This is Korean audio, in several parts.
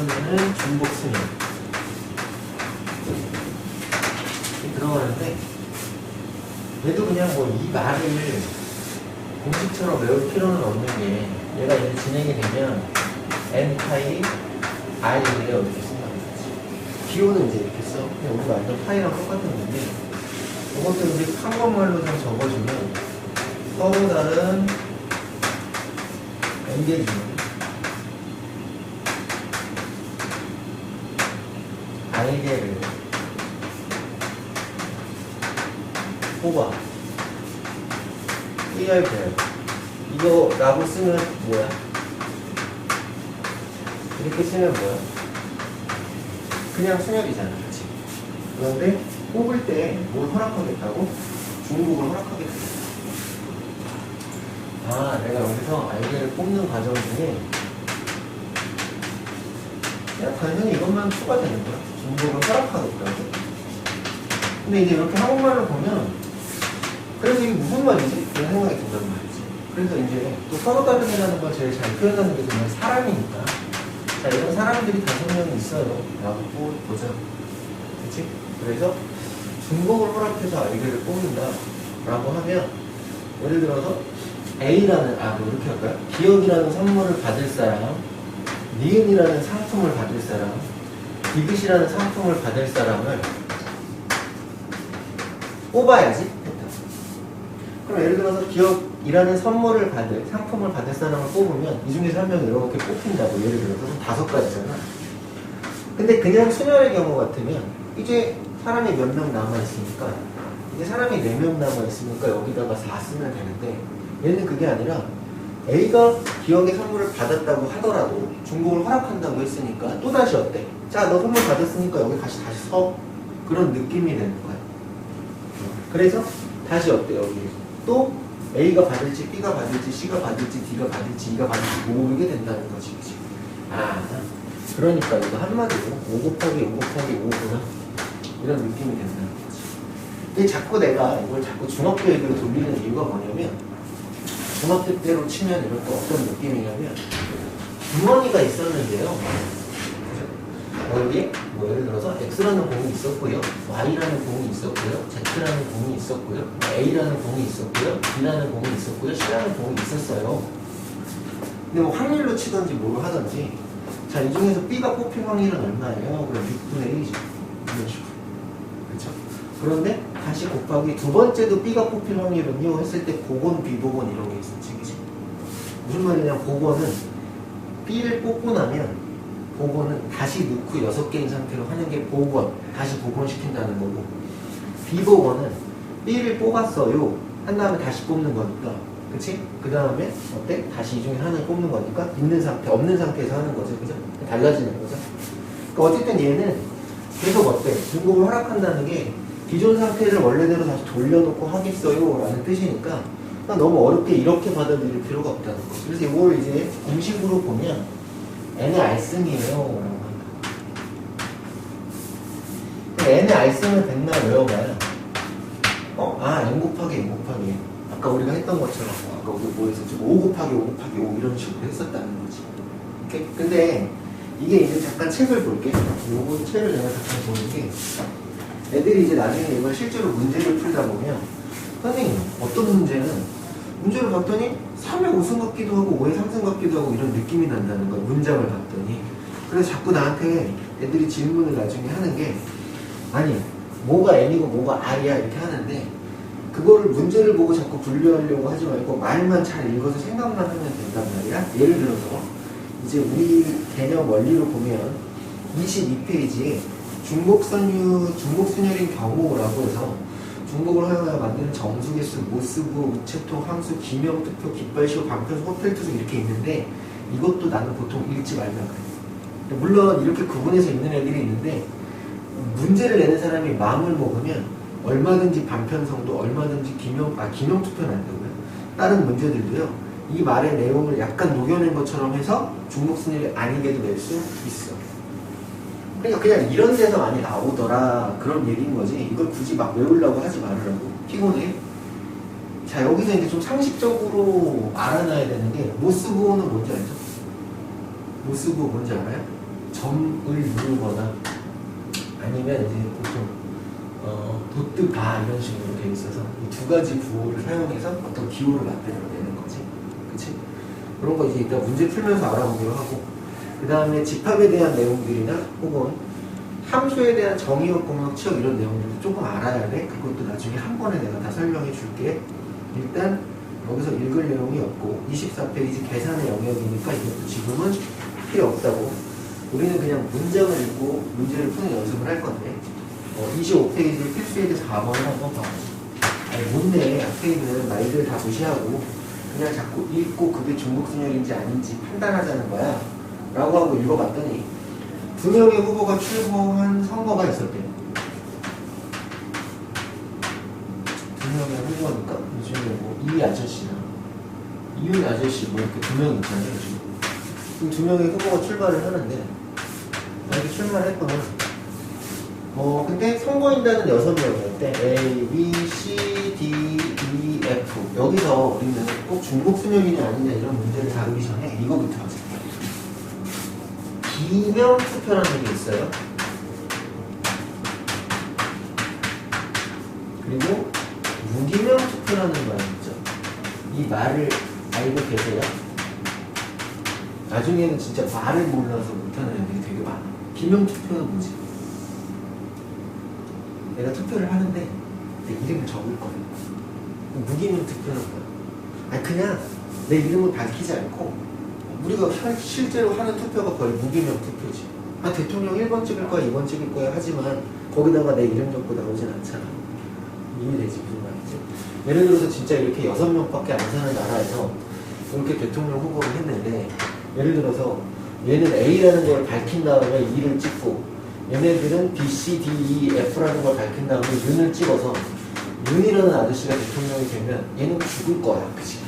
하면은 승인. 들어가는데 얘도 그냥 뭐 이 말을 공식처럼 외울 필요는 없는 게 얘가 이제 진행이 되면 n 파이 i를 이렇게 쓴다는 거지. 기호는 이제 이렇게 써. 그냥 우리가 알던 파이랑 똑같은 건데 이것도 이제 한국말로 좀 적어주면 서로 다른 엔게이지 알게를 뽑아 ER별 이거 라고 쓰면 뭐야? 이렇게 쓰면 뭐야? 그냥 수열이잖아 그치? 그런데 뽑을 때 뭘 허락하겠다고? 중복을 허락하겠다 아 내가 여기서 알게를 뽑는 과정 중에 단순히 이것만 추가되는 거야 중복을 허락하겠다고 근데 이제 이렇게 한국말을 보면 그래서 이게 무슨 말이지? 이런 생각이 든단 말이지. 그래서 이제 또 서로 다르다는 걸 제일 잘 표현하는 게 정말 사람이니까. 자, 이런 사람들이 다섯 명 있어요. 라고 보자. 그치? 그래서 중복을 허락해서 알게를 뽑는다. 라고 하면, 예를 들어서 A라는, 아, 뭐 이렇게 할까요? 기억이라는 선물을 받을 사람, 니은이라는 상품을 받을 사람, 디귿이라는 상품을 받을 사람을 뽑아야지. 그럼 예를 들어서 기업이라는 선물을 받을, 상품을 받을 사람을 뽑으면 이 중에서 한 명이 이렇게 뽑힌다고 예를 들어서 다섯 가지잖아. 근데 그냥 수녀의 경우 같으면 이제 사람이 몇 명 남아있으니까 이제 사람이 네 명 남아있으니까 여기다가 4 쓰면 되는데 얘는 그게 아니라 A가 기억의 선물을 받았다고 하더라도 중복을 허락한다고 했으니까 또 다시 어때? 자, 너 선물 받았으니까 여기 다시 다시 서. 그런 느낌이 되는 거야. 그래서 다시 어때 여기 또 A가 받을지 B가 받을지 C가 받을지 D가 받을지 E가 받을지 모르게 된다는 거지 그치? 아 그러니까 이거 한마디로 5 곱하기 5 곱하기 5구나 이런 느낌이 된다는 거지 근데 자꾸 내가 이걸 자꾸 중학교 얘기로 돌리는 이유가 뭐냐면 중학교 때로 치면 이런 거 어떤 느낌이냐면 주머니가 있었는데요 여기에 뭐 예를 들어서 X라는 공이 있었고요, Y라는 공이 있었고요, Z라는 공이 있었고요, A라는 공이 있었고요, B라는 공이 있었고요, C라는 공이 있었어요. 근데 뭐 확률로 치든지 뭐로 하든지 자, 이 중에서 B가 뽑힐 확률은 얼마예요? 그럼 6분의 1이죠. 이런 식으로. 그렇죠? 그런데 다시 곱하기 두 번째도 B가 뽑힐 확률은요 했을 때 복원, 비복원 이런 게 있었지. 그치? 무슨 말이냐, 복원은 B를 뽑고 나면 복원은 다시 넣고 여섯 개인 상태로 하는 게 복원, 다시 복원시킨다는 거고 비복원은 B를 뽑았어요 한 다음에 다시 뽑는 거니까 그치? 그 다음에 어때? 다시 이 중에 하나를 뽑는 거니까 있는 상태, 없는 상태에서 하는 거죠 그죠? 달라지는 거죠 그러니까 어쨌든 얘는 계속 어때? 중복을 허락한다는 게 기존 상태를 원래대로 다시 돌려놓고 하겠어요 라는 뜻이니까 그러니까 너무 어렵게 이렇게 받아들일 필요가 없다는 거 그래서 이걸 이제 공식으로 보면 n의 알승이에요. n의 알승을 백날 외워봐요. 어? 아, n 곱하기 n 곱하기 아까 우리가 했던 것처럼 아까 우리 뭐 했었지? 5 곱하기 5 곱하기 5 이런 식으로 했었다는 거지. 근데 이게 이제 잠깐 책을 볼게. 요거 책을 내가 잠깐 보는 게 애들이 이제 나중에 이걸 실제로 문제를 풀다 보면 선생님 어떤 문제는 문제를 봤더니 3의 우승 같기도 하고 5의 상승 같기도 하고 이런 느낌이 난다는 거야 문장을 봤더니. 그래서 자꾸 나한테 애들이 질문을 나중에 하는 게 아니 뭐가 N이고 뭐가 R이야 이렇게 하는데 그거를 문제를 보고 자꾸 분류하려고 하지 말고 말만 잘 읽어서 생각만 하면 된단 말이야. 예를 들어서 이제 우리 개념 원리로 보면 22페이지에 중복선유, 중복순열인 경우라고 해서 중복을 하여야 만드는 정수 개수, 모스부, 우체통, 함수, 기명, 투표, 깃발시호, 반편수, 호텔투수 이렇게 있는데 이것도 나는 보통 읽지 말면 그래. 물론 이렇게 구분해서 읽는 애들이 있는데 문제를 내는 사람이 마음을 먹으면 얼마든지 반편성도 얼마든지 기명, 아 기명 투표는 안 되고요. 다른 문제들도요. 이 말의 내용을 약간 녹여낸 것처럼 해서 중복순열이 아니게도 낼 수 있어. 그러니까 그냥 이런 데서 많이 나오더라 그런 얘기인 거지 이걸 굳이 막 외우려고 하지 말으라고 피곤해 자 여기서 이제 좀 상식적으로 알아놔야 되는 게 모스부호는 뭔지 알죠? 모스부호 뭔지 알아요? 점을 누르거나 아니면 이제 보통 어, 도트 바 이런 식으로 돼 있어서 이 두 가지 구호를 사용해서 어떤 기호를 만들어내는 거지. 그치? 그런 거 이제 일단 문제 풀면서 알아보기로 하고 그 다음에 집합에 대한 내용들이나 혹은 함수에 대한 정의역, 공역, 취업 이런 내용들도 조금 알아야 돼. 그것도 나중에 한 번에 내가 다 설명해 줄게. 일단 여기서 읽을 내용이 없고 24페이지 계산의 영역이니까 이것도 지금은 필요 없다고. 우리는 그냥 문장을 읽고 문제를 푸는 연습을 할 건데 어, 25페이지 필수에 대해서 4번을 한번 봐. 아니 못내 앞에 있는 말들 다 무시하고 그냥 자꾸 읽고 그게 중복순열인지 아닌지 판단하자는 거야. 라고 하고 읽어봤더니 두 명의 후보가 출범한 선거가 있었대요. 두 명의 후보니까 요즘에 뭐이 아저씨나 이윤 아저씨 뭐 이렇게 두 명 있잖아요. 그럼 두 명의 후보가 출마를 하는데 만약에 출마를 했거나 어 근데 선거인단은 여섯 명이었대. A, B, C, D, E, F 여기서 우리는 꼭 중복순열이냐 아니냐 이런 문제를 다루기 전에 이거부터 하자. 기명 투표라는 게 있어요. 그리고 무기명 투표라는 말이 있죠. 이 말을 알고 계세요? 나중에는 진짜 말을 몰라서 못하는 애들이 되게 많아. 기명 투표는 뭐지? 내가 투표를 하는데 내 이름을 적을 거야. 무기명 투표는 뭐야? 아니 그냥 내 이름을 밝히지 않고 우리가 현- 실제로 하는 투표가 거의 무기명 투표지. 아 대통령 1번 찍을 거야, 2번 찍을 거야 하지만 거기다가 내 이름 적고 나오진 않잖아. 이해 되지 무슨 말인지? 예를 들어서 진짜 이렇게 여섯 명밖에 안 사는 나라에서 이렇게 대통령 후보를 했는데 예를 들어서 얘는 A라는 걸 밝힌 다음에 E를 찍고 얘네들은 B, C, D, E, F라는 걸 밝힌 다음에 윤을 찍어서 윤이라는 아저씨가 대통령이 되면 얘는 죽을 거야, 그치?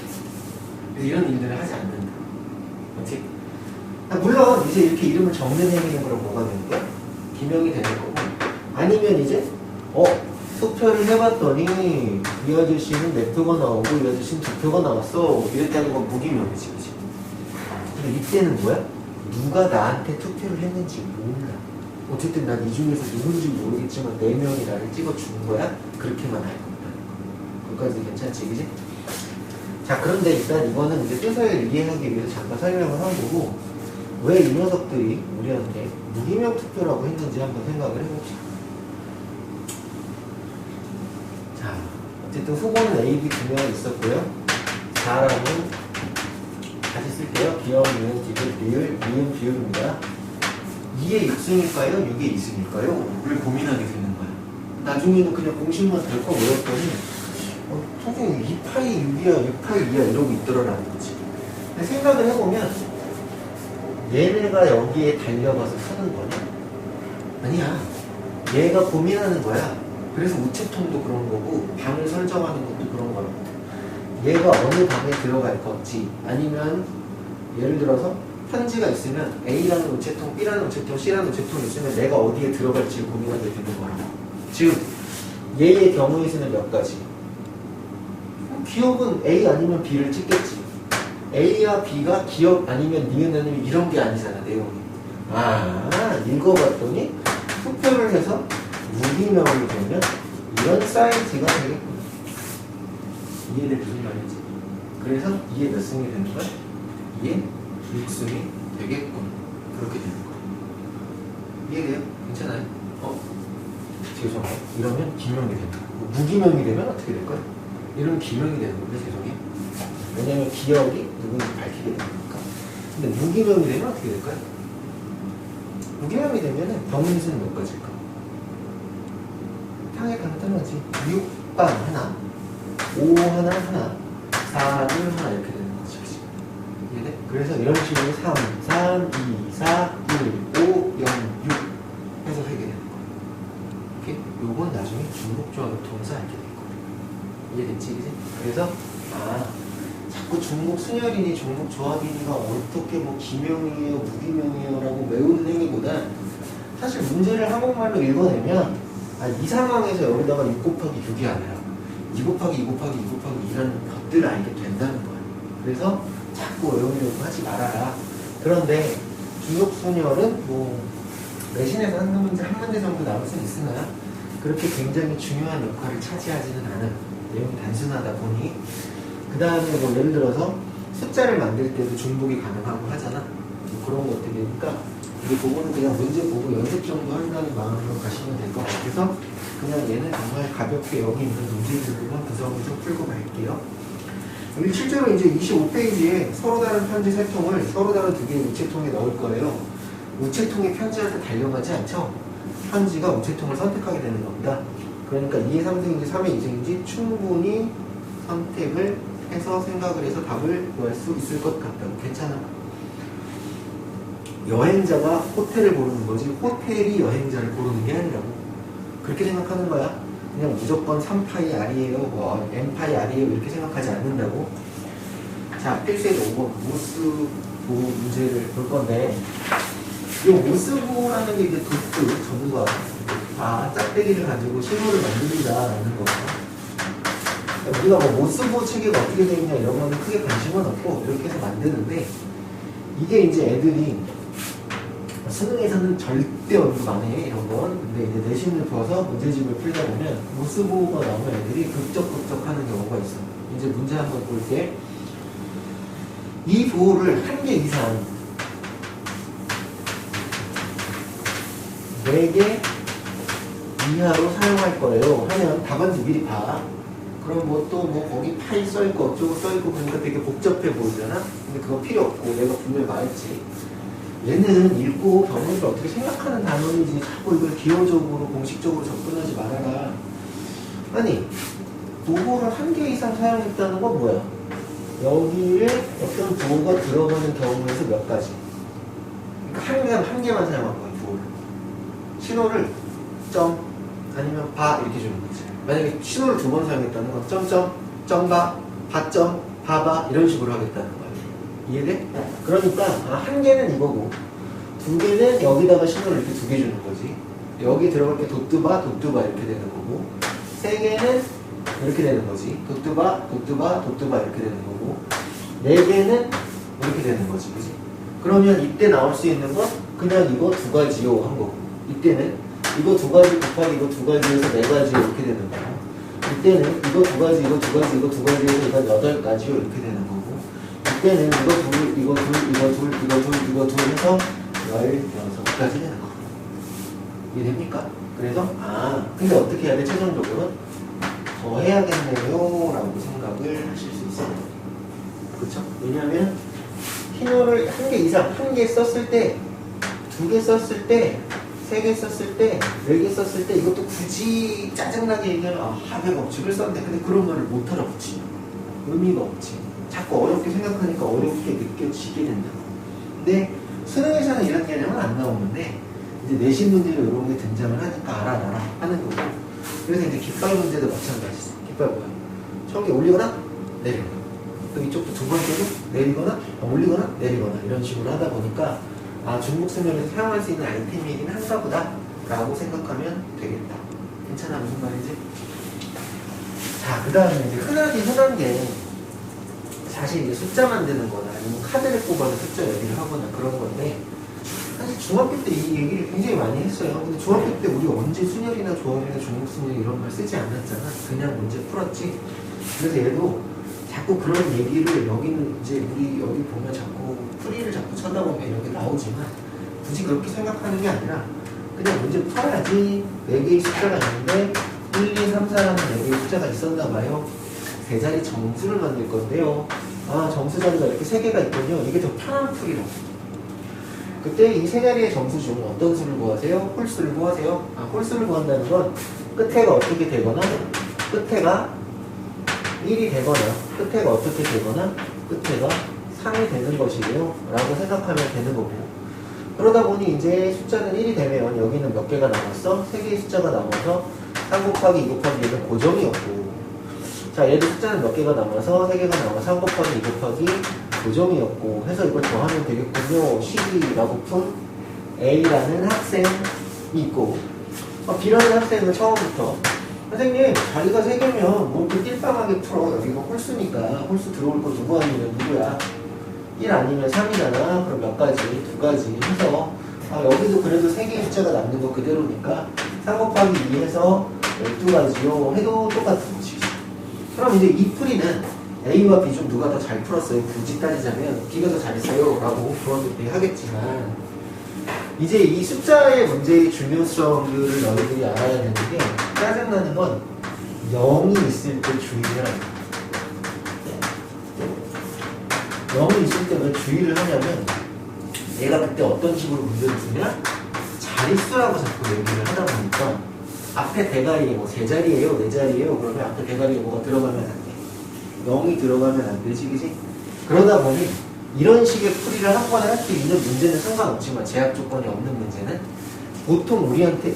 이런 일들을 하지 않는다. 그치? 아, 물론 이제 이렇게 이름을 적는 행위는 그럼 뭐가 되는 거야? 기명이 되는 거고 아니면 이제 어 투표를 해봤더니 이 아저씨는 네 표가 나오고 이 아저씨는 두 표가 나왔어 이랬다는 건 무기명이지 그치? 근데 이때는 뭐야? 누가 나한테 투표를 했는지 몰라 어쨌든 난 이 중에서 누군지 모르겠지만 네 명이 나를 찍어준 거야? 그렇게만 있다는 거 거기까지 괜찮지 그지? 자 그런데 일단 이거는 이제 뜻을 이해하기 위해서 잠깐 설명을 한 거고 왜 이 녀석들이 우리한테 무기명 투표라고 했는지 한번 생각을 해봅시다. 자 어쨌든 후보는 A, B 두 명 있었고요. 사람은 다시 쓸게요. 기억, 미음, 디귿, 리을, 미음, 비읍입니다. 2의 6승일까요? 6의 2승일까요? 를 고민하게 되는 거야. 나중에는 그냥 공식만 덜컥 외웠더니 어, 선생님 2파이 6이야 6파이 2야 이러고 있더라라는 거지. 근데 생각을 해보면 얘네가 여기에 달려가서 푸는 거냐? 아니야. 얘가 고민하는 거야. 그래서 우체통도 그런 거고 방을 설정하는 것도 그런 거라고 얘가 어느 방에 들어갈 건지 아니면 예를 들어서 편지가 있으면 A라는 우체통, B라는 우체통, C라는 우체통이 있으면 내가 어디에 들어갈지 고민하게 되는 거라고. 즉 얘의 경우에 서는 몇 가지 기업은 A 아니면 B를 찍겠지. A와 B가 기업 아니면 니은 아니면 이런 게 아니잖아, 내용이. 아, 읽어봤더니 투표를 해서 무기명이 되면 이런 사이즈가 되겠군. 이해돼 무슨 말인지. 그래서 이게 몇 승이 되는 거야? 이게 6승이 되겠군. 그렇게 되는 거야. 이해돼요? 괜찮아요? 어? 죄송해요. 이러면 기명이 된다. 무기명이 되면 어떻게 될까요? 이런 기명이 되는 건데 죄송해요. 왜냐면 기억이 누군지 밝히게 되니까. 근데 무기명이 되면 어떻게 될까요? 무기명이 되면은 병인수는 몇 가지일까? 탕에 간단하지. 6반 하나, 5 하나 하나, 4를 하나 이렇게 되는. 그치? 이해돼? 그래서 이런 식으로 3, 3, 2, 4, 1, 5, 0, 6 해서 세게 되는 거야. 오케이? 요건 나중에 중복조합을 통해서 알게 될 거야. 이해됐지, 그지? 그래서, 아, 자꾸 중복 순열이니 중복 조합이니가 어떻게 뭐 기명이에요, 무기명이에요 라고 외우는 행위보다 사실 문제를 한국말로 읽어내면 아, 이 상황에서 여기다가 6 곱하기 6이 아니라 2 곱하기 2 곱하기 2 곱하기 2라는 것들을 알게 된다는 거야. 그래서 자꾸 외우려고 하지 말아라. 그런데 중력순열은 뭐 내신에서 한 문제 한 문제 정도 나올 수는 있으나 그렇게 굉장히 중요한 역할을 차지하지는 않은 내용이 단순하다 보니 그 다음에 뭐 예를 들어서 숫자를 만들 때도 중복이 가능하고 하잖아 뭐 그런 것들이니까 이 부분은 그냥 문제 보고 연습 정도 한다는 마음으로 가시면 될 것 같아서 그냥 얘는 정말 가볍게 여기 있는 문제들만 구성을 좀 풀고 갈게요 여기 실제로 이제 25페이지에 서로 다른 편지 세 통을 서로 다른 두 개의 우체통에 넣을 거예요. 우체통이 편지한테 달려가지 않죠? 편지가 우체통을 선택하게 되는 겁니다. 그러니까 2의 3승인지 3의 2승인지 충분히 선택을 해서 생각을 해서 답을 구할 수 있을 것 같다고 괜찮아. 여행자가 호텔을 고르는 거지 호텔이 여행자를 고르는 게 아니라고 그렇게 생각하는 거야. 그냥 무조건 3파이 R이에요, 뭐 N파이 R이에요 이렇게 생각하지 않는다고. 자, 필수의 5번 모스부 문제를 볼 건데 이 모스부라는 게 이제 도트 전과 다 짝대기를 가지고 신호를 만든다라는 거. 우리가 뭐 모스부 체계가 어떻게 되어 있냐 이런 거는 크게 관심은 없고 이렇게 해서 만드는데 이게 이제 애들이 수능에서는 절대 언급 안 해, 이런 건. 근데 이제 내신을 둬서 문제집을 풀다 보면 모스보가 나오면 애들이 극적극적 하는 경우가 있어. 이제 문제 한번 볼게. 이 보호를 한 개 이상 4개 이하로 사용할 거예요. 하면 답안지 미리 봐. 그럼 뭐 또뭐 거기 파일 써있고 어쩌고 써있고 그러니까 되게 복잡해 보이잖아? 근데 그거 필요 없고 내가 분명히 말했지. 얘는 읽고 병원을 어떻게 생각하는 단어인지 자꾸 이걸 기호적으로 공식적으로 접근하지 말아라. 아니 도구를 한 개 이상 사용했다는 건 뭐야? 여기에 어떤 도구가 들어가는 경우에서 몇 가지? 그러니까 한, 개, 한 개만 사용한 거야, 도구를. 신호를 점 아니면 바 이렇게 주는 거지. 만약에 신호를 두 번 사용했다는 건 점점, 점바, 바점, 바바 이런 식으로 하겠다는 거야. 이해돼? 그러니까 아, 한 개는 이거고 두 개는 여기다가 신호를 이렇게 두 개 주는 거지. 여기 들어갈 게 도뚜바, 도뚜바 이렇게 되는 거고 세 개는 이렇게 되는 거지. 도뚜바, 도뚜바, 도뚜바 이렇게 되는 거고 네 개는 이렇게 되는 거지, 그지? 그러면 이때 나올 수 있는 건 그냥 이거 두 가지요 한 거고 이때는 이거 두 가지 곱하기 이거 두 가지에서 네 가지요 이렇게 되는 거고 이때는 이거 두 가지, 이거 두 가지, 이거 두 가지에서 이건 여덟 가지요 이렇게 되는 거고 이때는 이거 둘, 이거 둘, 이거 둘, 이거 둘, 이거 둘 해서 열여섯까지 되는 거. 이해됩니까? 그래서 아 근데 어떻게 해야 돼? 최종적으로는 더 해야겠네요 라고 생각을 하실 수 있어요. 그렇죠? 왜냐하면 신호를 한 개 이상 한 개 썼을 때 두 개 썼을 때 세개 썼을 때, 네개 썼을 때 이것도 굳이 짜증나게 얘기하면 아, 합의 법칙을 썼는데 근데 그런 말을 못 알아붙지. 의미가 없지. 자꾸 어렵게 생각하니까 어렵게 느껴지게 된다. 근데 수능에서는 이런 개념은 안 나오는데 이제 내신 문제로 이런 게 등장을 하니까 알아놔라 하는 거고. 그래서 이제 깃발 문제도 마찬가지죠. 깃발 뭐야? 저기 올리거나 내리거나. 또 이쪽도 두 번째도 내리거나 아, 올리거나 내리거나 이런 식으로 하다 보니까 아 중국 수면에서 사용할 수 있는 아이템이긴 한가 보다 라고 생각하면 되겠다. 괜찮아 무슨 말이지? 자, 그 다음에 이제 흔하게 흔한 게 사실 이제 숫자 만드는 거나 아니면 카드를 뽑아서 숫자 얘기를 하거나 그런 건데 사실 중학교 때 이 얘기를 굉장히 많이 했어요. 근데 중학교 때 우리 언제 순열이나 조합이나 중국 순열 이런 말 쓰지 않았잖아. 그냥 문제 풀었지. 그래서 얘도 자꾸 그런 얘기를 여기는 이제 우리 여기 보면 자꾸 풀이를 자꾸 쳐다보면 여기 나오지만 굳이 그렇게 생각하는 게 아니라 그냥 문제 풀어야지. 4개의 숫자가 있는데 1, 2, 3, 4라는 4개의 숫자가 있었나 봐요. 세 자리 정수를 만들 건데요. 아, 정수 자리가 이렇게 세 개가 있군요. 이게 더 편한 풀이라고. 그때 이 세 자리의 정수 중 어떤 수를 구하세요? 홀수를 구하세요. 아, 홀수를 구한다는 건 끝에가 어떻게 되거나 끝에가 1이 되거나 끝에가 어떻게 되거나 끝에가 3이 되는 것이에요. 라고 생각하면 되는 거고. 그러다 보니 이제 숫자는 1이 되면 여기는 몇 개가 남았어? 3개의 숫자가 남아서 3 곱하기 2 곱하기 1은 고정이었고 자 얘도 숫자는 몇 개가 남아서 3개가 남아서 3 곱하기 2 곱하기 고정이었고 해서 이걸 더하면 되겠군요 12라고 푼 A라는 학생이 있고 어, B라는 학생은 처음부터 선생님 자리가 3개면 뭐 이렇게 띨빵하게 풀어 여기가 홀수니까 홀수 들어올 거 누구 아니면 누구야 1 아니면 3이잖아. 그럼 몇 가지? 두 가지 해서 아, 여기도 그래도 세 개의 숫자가 남는 거 그대로니까 3 곱하기 2 해서 12가지요 해도 똑같은 거지. 그럼 이제 이 풀이는 A와 B 중 누가 더 잘 풀었어요? 굳이 따지자면 B가 더 잘했어요 라고 부원들이 하겠지만 이제 이 숫자의 문제의 중요성들을 너희들이 알아야 되는 게 짜증나는 건 0이 있을 때 주의를 거야. 0이 있을 때 왜 주의를 하냐면 얘가 그때 어떤 식으로 문제를 주냐? 자릿수라고 자꾸 얘기를 하다 보니까 앞에 대가리에 뭐 세 자리예요, 네 자리예요. 그러면 앞에 대가리에 뭐가 들어가면 안 돼. 0이 들어가면 안 되지, 그지? 그러다 보니 이런 식의 풀이를 한 번에 할 수 있는 문제는 상관없지만 제약 조건이 없는 문제는 보통 우리한테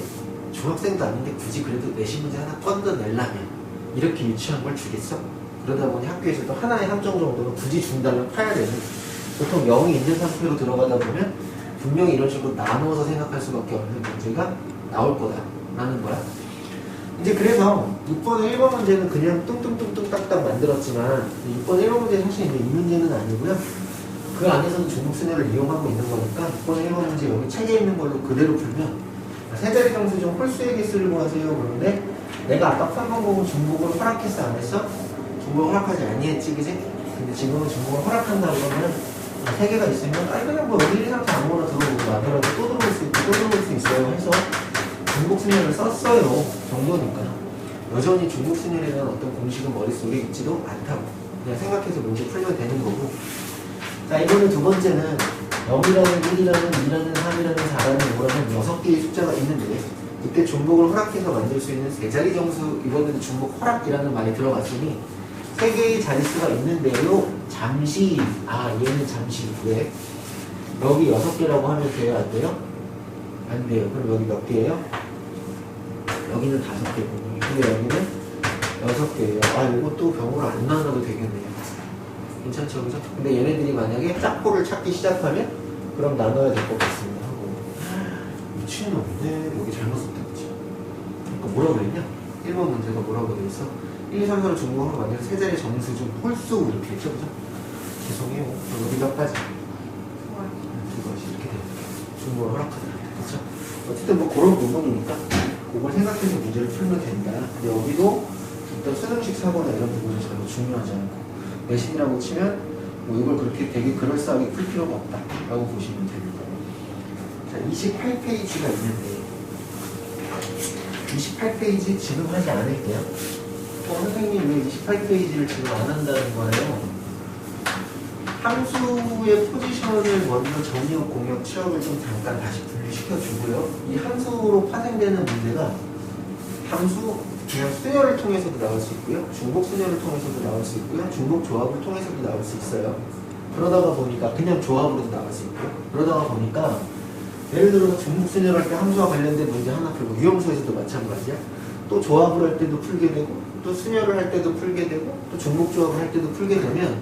중학생도 아닌데 굳이 그래도 내신 문제 하나 건져내려면 이렇게 유치한 걸 주겠어? 그러다 보니 학교에서도 하나의 함정 정도는 굳이 준다면 파야 되는 보통 0이 있는 상태로 들어가다 보면 분명히 이런 식으로 나누어서 생각할 수밖에 없는 문제가 나올 거다 라는 거야. 이제 그래서 6번 1번 문제는 그냥 뚱뚱뚱뚱 딱딱 만들었지만 6번 1번 문제 사실 이제 이 문제는 아니고요. 그 안에서는 중국순회를 이용하고 있는 거니까 6번 1번 문제 여기 책에 있는 걸로 그대로 풀면 세 자리 정수 중 홀수에게 쓰려고 하세요. 그런데 내가 아까 3번 보고 중국을 허락했어 안 했어? 중국을 허락하지 아니했지 그지? 근데 지금은 중국을 허락한다 그러면 세 개가 있으면 아니 그냥 뭐 1, 2, 3, 4 아무거나 들어오고 나더라도 또 들어올 수 있고 또 들어올 수 있어요 해서 중국 순열을 썼어요 정도니까 여전히 중국 순열에 대한 어떤 공식은 머릿속에 있지도 않다고 그냥 생각해서 문제 풀면 되는 거고 자 이번에 두 번째는 0이라는 1이라는 2라는 3이라는 4라는 5라는 6개의 숫자가 있는데 그때 중복을 허락해서 만들 수 있는 세 자리 정수 이번에도 중복 허락이라는 말이 들어갔으니 세 개의 자릿수가 있는데요. 잠시 아 얘는 잠시 왜 여기 여섯 개라고 하면 돼요 안 돼요? 안 돼요. 그럼 여기 몇 개예요? 여기는 다섯 개고 근데 여기는 여섯 개예요. 아 이것도 병으로 안 나눠도 되겠네요 괜찮죠 그죠? 근데 얘네들이 만약에 짝포를 찾기 시작하면 그럼 나눠야 될 것 같습니다 하고 미친놈이네 여기 잘못 그치? 그러니까 뭐라고 그랬냐? 1번 문제가 뭐라고 돼 있어? 1, 2, 3, 4를 중국어로 만든 세 자리 정수 중 홀수 이렇게 했죠 그죠? 죄송해요 그럼 여기 몇 가지? 이것이 이렇게 됩니다 중국어를 허락하더라 그렇죠? 어쨌든 뭐 그런 부분이니까 그걸 생각해서 문제를 풀면 된다 근데 여기도 어떤 수능식 사고나 이런 부분은 전혀 중요하지 않고 내신이라고 치면 뭐 이걸 그렇게 되게 그럴싸하게 풀 필요가 없다 라고 보시면 됩니다. 자 28페이지가 있는데 28페이지 지금 하지 않을게요. 어, 선생님 왜 28페이지를 지금 안 한다는 거예요? 함수의 포지션을 먼저 정의역 공역 취업을 좀 잠깐 다시 분리시켜 주고요. 이 함수로 파생되는 문제가 함수 그냥 수열을 통해서도 나올 수 있고요. 중복 수열을 통해서도 나올 수 있고요. 중복 조합을 통해서도 나올 수 있어요. 그러다가 보니까 그냥 조합으로도 나올 수 있고요. 그러다가 보니까 예를 들어서 중복 수열 할 때 함수와 관련된 문제 하나 풀고 유형수에서도 마찬가지야. 또 조합을 할 때도 풀게 되고 또 수열을 할 때도 풀게 되고 또 중복 조합을 할 때도 풀게 되면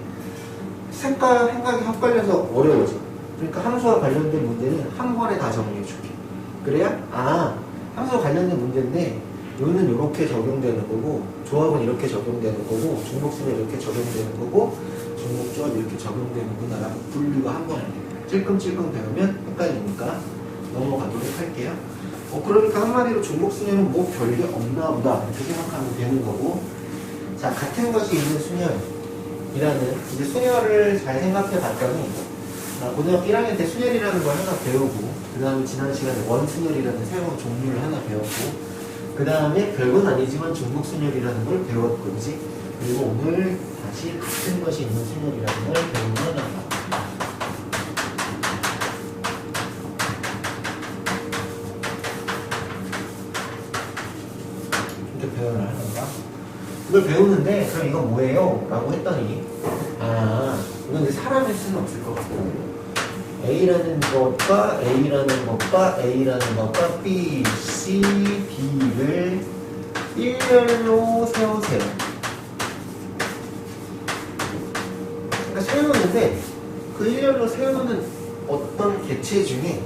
색깔 생각이 헷갈려서 어려워져. 그러니까 함수와 관련된 문제는 한 번에 다 정리해 줄게. 그래야 아 함수와 관련된 문제인데 요는 이렇게 적용되는 거고 조합은 이렇게 적용되는 거고 중복수는 이렇게 적용되는 거고 중복조합 이렇게 적용되는구나 라고 분류가 한 번에 찔끔찔끔 배우면 헷갈리니까 넘어가도록 할게요. 어, 그러니까 한마디로 중복수녀는 뭐 별게 없나 보다 이렇게 생각하면 되는 거고. 자 같은 것이 있는 수녀이라는 이제 수녀를 잘 생각해 봤더니 아, 고등학교 1학년 때 수녀이라는 걸 하나 배우고 그 다음에 지난 시간에 원수녀이라는 새로운 종류를 하나 배웠고 그 다음에 별건 아니지만 중국 순열이라는 걸 배웠고, 그지? 그리고 오늘 다시 같은 것이 있는 순열이라는 걸 배우는 나가. 이렇게 표현을 하는가? 이걸 배우는데, 그럼 이건 뭐예요? 라고 했더니, 아, 이건 이제 사람일 수는 없을 것 같고, A라는 것과 A라는 것과 A라는 것과 B, C, D를 일렬로 세우세요. 그러니까 세우는데 그 일렬로 세우는 어떤 개체 중에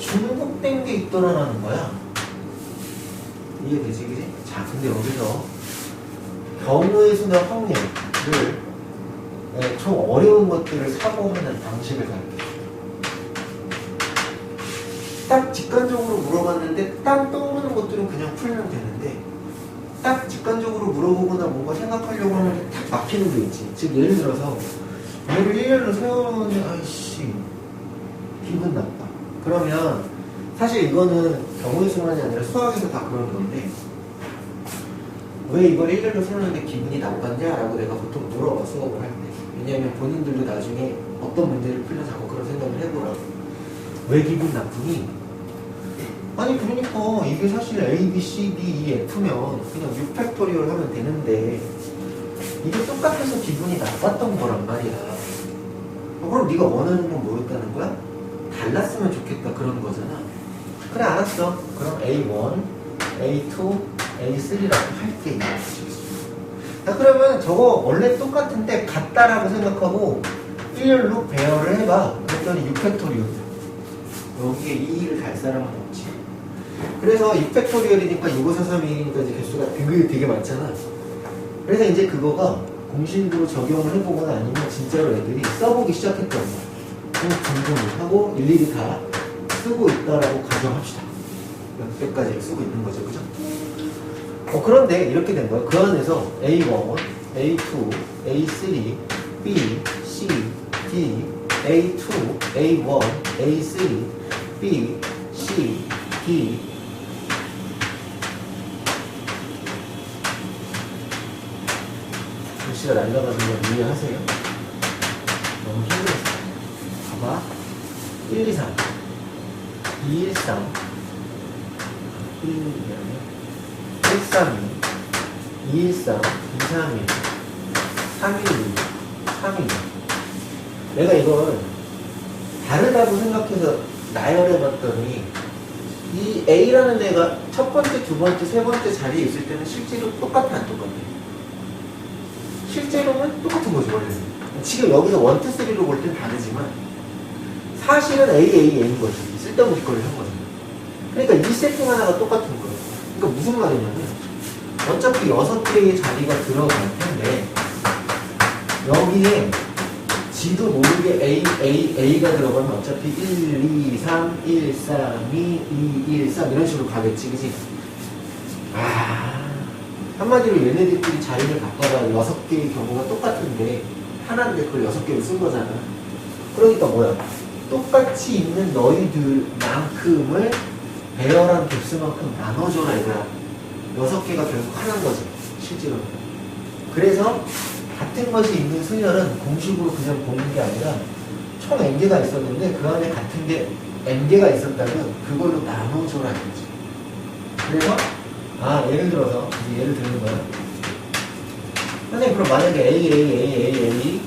중복된 게 있더라라는 거야. 이해되지, 그지? 자, 근데 여기서 경우의 수나 확률을 네, 좀 어려운 것들을 사고하는 방식을 가르쳐요. 딱 직관적으로 물어봤는데 딱 떠오르는 것들은 그냥 풀면 되는데 딱 직관적으로 물어보거나 뭔가 생각하려고 하면 딱 막히는 게 있지. 즉 예를 들어서 얘를 일렬로 세워놓으니 아이씨 기분 나빠. 그러면 사실 이거는 경우의 수만이 아니라 수학에서 다 그런 건데 왜 이걸 일렬로 세우는데 기분이 나빴냐 라고 내가 보통 물어봐 수업을 할 때. 왜냐하면 본인들도 나중에 어떤 문제를 풀면 자꾸 그런 생각을 해보라고. 왜 기분 나쁘니? 아니 그러니까 이게 사실 A, B, C, D, E, F면 그냥 6팩토리얼 하면 되는데 이게 똑같아서 기분이 나빴던 거란 말이야. 어, 그럼 네가 원하는 건 뭐였다는 거야? 달랐으면 좋겠다 그런 거잖아. 그래 알았어. 그럼 A1, A2, A3라고 할게. 자 그러면 저거 원래 똑같은데 같다라고 생각하고 일렬로 배열을 해봐. 그랬더니 6팩토리얼. 여기에 2를 달 사람은 없지. 그래서 6 팩토리얼이니까 6543이니까 이제 개수가 되게, 되게 많잖아. 그래서 이제 그거가 공식으로 적용을 해보거나 아니면 진짜로 애들이 써보기 시작했던. 그럼 궁금을 하고 일일이 다 쓰고 있다라고 가정합시다. 몇 개까지 쓰고 있는 거죠, 그죠? 어, 그런데 이렇게 된 거야. 그 안에서 A1, A2, A3, B, C, D, A2, A1, A3, B, C, D. 글씨가 날라가는 거 이해하세요? 너무 힘들었어요. 봐봐. 1, 2, 3. 2, 1, 3. 1, 2, 1, 3, 2. 2, 1, 3. 2, 3, 1. 3, 1, 2. 3, 2. 내가 이걸 다르다고 생각해서 나열해봤더니 이 A라는 애가 첫 번째, 두 번째, 세 번째 자리에 있을 때는 실제로 똑같아, 안 똑같아? 실제로는 똑같은 거죠, 원래는. 지금 여기서 1, 2, 3로 볼 땐 다르지만 사실은 A, A, A인 거지. 쓸데없는 짓거리를 한 거죠. 그러니까 이 세팅 하나가 똑같은 거예요. 그러니까 무슨 말이냐면 어차피 6개의 자리가 들어갈 텐데 여기에 지도 모르게 A, A, A가 들어가면 어차피 1, 2, 3, 1, 3, 2, 2, 1, 3 이런 식으로 가겠지, 그지? 아, 한마디로 얘네들끼리 자리를 바꿔봐 여섯 개의 경우가 똑같은데 하나인데 그걸 여섯 개를 쓴 거잖아. 그러니까 뭐야? 똑같이 있는 너희들만큼을 배열한 개수만큼 나눠줘라 얘들아. 여섯 개가 결국 하나인 거지, 실제로. 그래서 같은 것이 있는 수열은 공식으로 그냥 보는 게 아니라 총 n개가 있었는데 그 안에 같은 게 n개가 있었다면 그걸로 나눠줘라 이거지. 그래서 아 예를 들어서 예를 드는 거야. 선생님 그럼 만약에 A, A, A, A, A,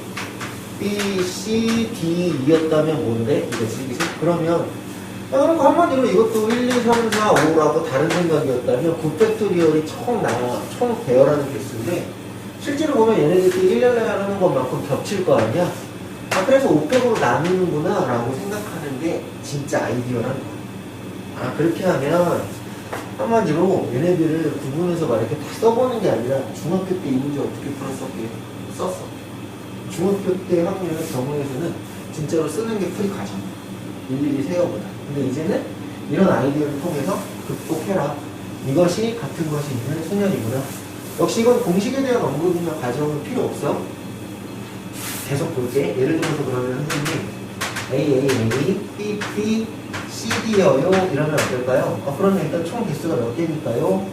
B, C, D, E였다면 뭔데? 이거지, 그치? 그러면 야, 그럼 한마디로 이것도 1, 2, 3, 4, 5라고 다른 생각이었다면 9팩토리얼이 총 나와, 총 배열하는 개수인데 실제로 보면 얘네들끼리 1년에 하는 것만큼 겹칠 거 아니야? 아, 그래서 5팩으로 나누는구나 라고 생각하는 게 진짜 아이디어라는 거야. 아, 그렇게 하면 한마디로 얘네들을 구분해서 막 이렇게 다 써보는 게 아니라 중학교 때 이 문제 어떻게 풀었었게 썼어. 중학교 때 학년 경우에서는 진짜로 쓰는 게 풀이 과정. 일일이 세워보다. 근데 이제는 이런 아이디어를 통해서 극복해라. 이것이 같은 것이 있는 수년이구나. 역시 이건 공식에 대한 언급이나 과정은 필요 없어. 계속 볼게. 예를 들어서 그러면 선생님 A, A, A, B, B, C, D여요. 이러면 어떨까요? 어, 그러면 일단 총 개수가 몇 개니까요?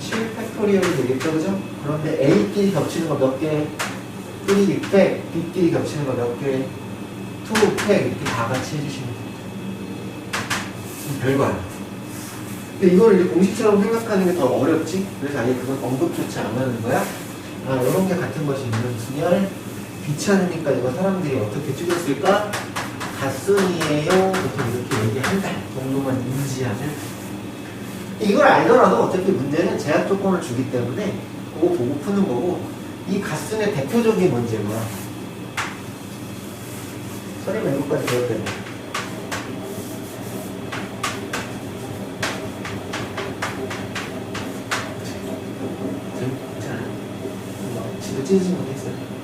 7 팩토리얼이 되겠죠, 그죠? 그런데 A끼리 겹치는 거 몇 개? 1, 6팩, B끼리 겹치는 거 몇 개? 2 팩 이렇게 다 같이 해주시면 됩니다. 별거 아니야. 근데 이걸 이제 공식처럼 생각하는 게 더 어렵지? 그래서 아예 그건 언급조차 안 하는 거야? 아, 이런 게 같은 것이 있는 순열 귀찮으니까 이거 사람들이 어떻게 줄였을까? 갓순이에요. 보통 이렇게 얘기한다. 정도만 인지하면. 이걸 알더라도 어차피 문제는 제약 조건을 주기 때문에 그거 보고 푸는 거고 이 갓순의 대표적인 문제가 선생님 이것까지 배웠대요. 괜찮아. 진짜 찢지 못했어요.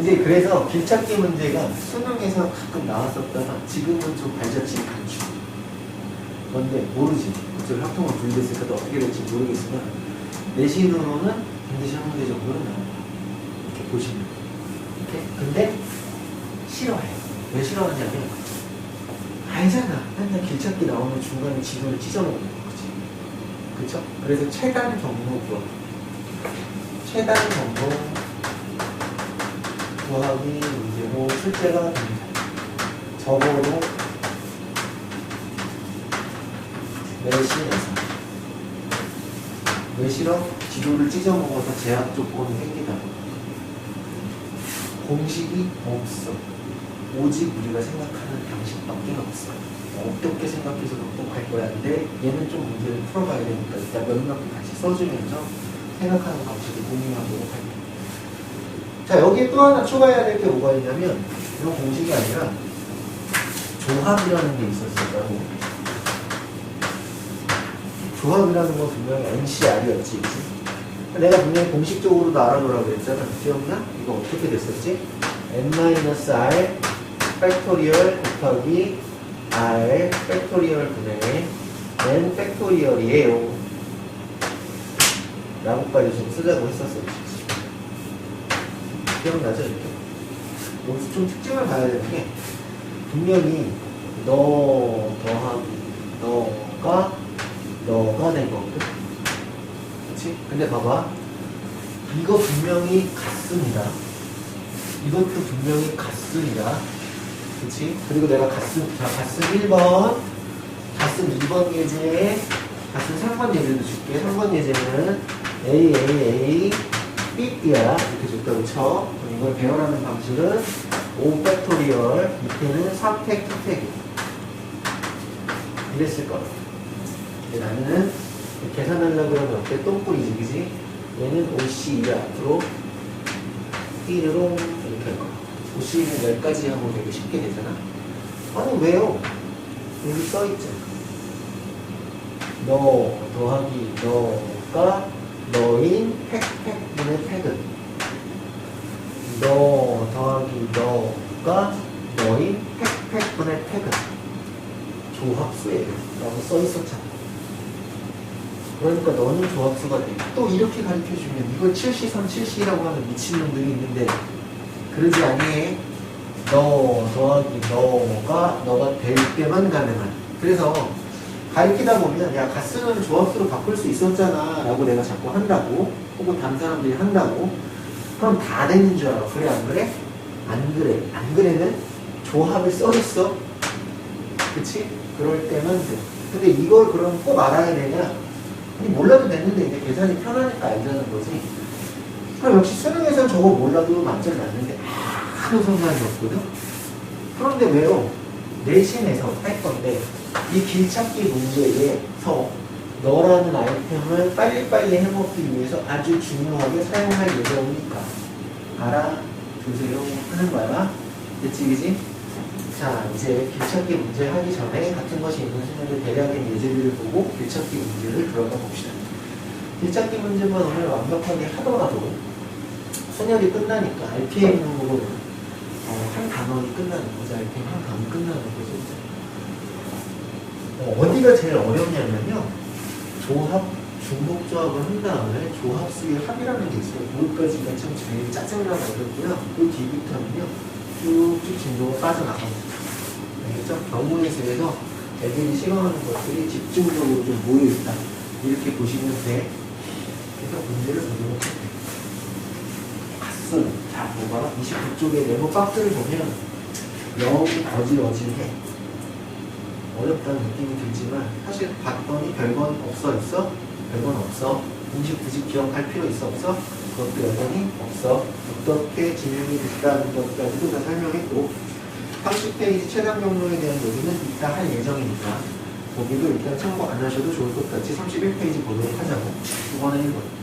이제 그래서 길찾기 문제가 수능에서 가끔 나왔었다가 지금은 좀 발자취를 감추. 뭔데 모르지. 그쪽 합통을 분리했을까 또 어떻게 될지 모르겠으나 내신으로는 반드시 한 문제 정도는 나와요. 이렇게 보시면. 이렇게. 근데 싫어해요. 왜 싫어하냐면 알잖아. 맨날 길찾기 나오면 중간에 지도를 찢어먹는 거지. 그쵸? 그래서 최단 경로 구하기. 최단 경로 구하기 문제로 출제가 됩니다. 적어도 내신에서 왜 싫어? 지도를 찢어먹어서 제약 조건이 생기다. 공식이 없어. 오직 우리가 생각하는 방식밖에 없어. 어떻게 생각해서 극복할 거야. 근데 얘는 좀 문제를 풀어봐야 되니까 일단 몇몇 개 같이 써주면서 생각하는 방식을 공유하도록 할게요. 자, 여기에 또 하나 추가해야 될 게 뭐가 있냐면, 이런 공식이 아니라, 조합이라는 게 있었어요. 조합이라는 건 분명히 NCR이었지, 그치? 내가 분명히 공식적으로도 알아보라고 그랬잖아. 기억나? 이거 어떻게 됐었지? n-r 팩토리얼 곱하기 r 팩토리얼 분의 n 팩토리얼이에요. 라고까지 좀 쓰자고 했었어요. 기억나죠? 여기서 좀 특징을 봐야 되는 게 분명히 너 더하기 너가 너가 된 거거든. 그치? 근데 봐봐. 이거 분명히 같습니다. 이것도 분명히 같습니다. 그치? 그리고 내가 같음, 자, 같음 1번, 같음 2번 예제, 같음 3번 예제도 줄게. 3번 예제는 A, A, A, B야. 이렇게 줬다고 쳐. 이걸 배열하는 방식은 5 팩토리얼, 밑에는 3팩, 2팩. 이랬을 거야. 근데 나는 계산하려고 그러면 어때? 똥꼬리지, 그지? 얘는 OC를 앞으로 1으로 이렇게 할 거야. OC는 10가지 하고 되게 쉽게 되잖아? 아니, 왜요? 여기 써있잖아. 너 더하기 너가 너인 팩팩분의 팩은 너 더하기 너가 너인 팩팩분의 팩은 조합수예요. 라고 써있었잖아. 그러니까 너는 조합수가 돼. 또 이렇게 가르쳐주면 이걸 7시3 7시라고 하는 미친놈들이 있는데 그러지 아니해. 너 더하기 너가 너가 될 때만 가능한. 그래서 가르치다 보면 야 가스는 조합수로 바꿀 수 있었잖아 라고 내가 자꾸 한다고 혹은 다른 사람들이 한다고 그럼 다 되는 줄 알아. 그래 안 그래? 안 그래. 안 그래는 조합을 써줬어. 그치? 그럴 때만 돼. 근데 이걸 그럼 꼭 알아야 되냐? 아니, 몰라도 됐는데 이제 계산이 편하니까 알자는 거지. 그럼 역시 수능에서는 저거 몰라도 만점 났는데 아무 상관이 없거든? 그런데 왜요? 내신에서 할 건데 이 길찾기 문제에서 너라는 아이템을 빨리빨리 해먹기 위해서 아주 중요하게 사용할 예정이니까 알아두세요 하는 거야. 됐지, 그지? 자, 이제 길찾기 문제 하기 전에 같은 것이 있는 수능의 대략의 예제들을 보고 길찾기 문제를 들어가 봅시다. 길찾기 문제만 오늘 완벽하게 하더라도 순열이 끝나니까 RPM으로 어, 한 단원이 끝나는 거죠. RPM 한 단원이 끝나는 거죠. 어, 어디가 제일 어렵냐면요. 조합, 중복조합을 한 다음에 조합수의 합이라는 게 있어요. 거기까지가 참 제일 짜증나고 어렵고요. 그 뒤부터는요. 쭉쭉 진도가 빠져나갑니다. 경우의 수에서 애들이 싫어하는 것들이 집중적으로 좀 모여있다. 이렇게 보시면 돼. 그래서 문제를 보도록 할게요. 갓순. 자, 뭐가 29쪽의 네모 박스를 보면 영 어질어질해. 어렵다는 느낌이 들지만 사실 봤더니 별건 없어 있어? 별건 없어. 공식 굳이 기억할 필요 있어 없어? 그것도 여전히 없어. 어떻게 진행이 됐다는 것까지도 다 설명했고 30페이지 최단 경로에 대한 얘기는 이따 할 예정이니까 거기도 일단 참고 안 하셔도 좋을 것 같이 31페이지 보도록 하자고. 이번에 1번.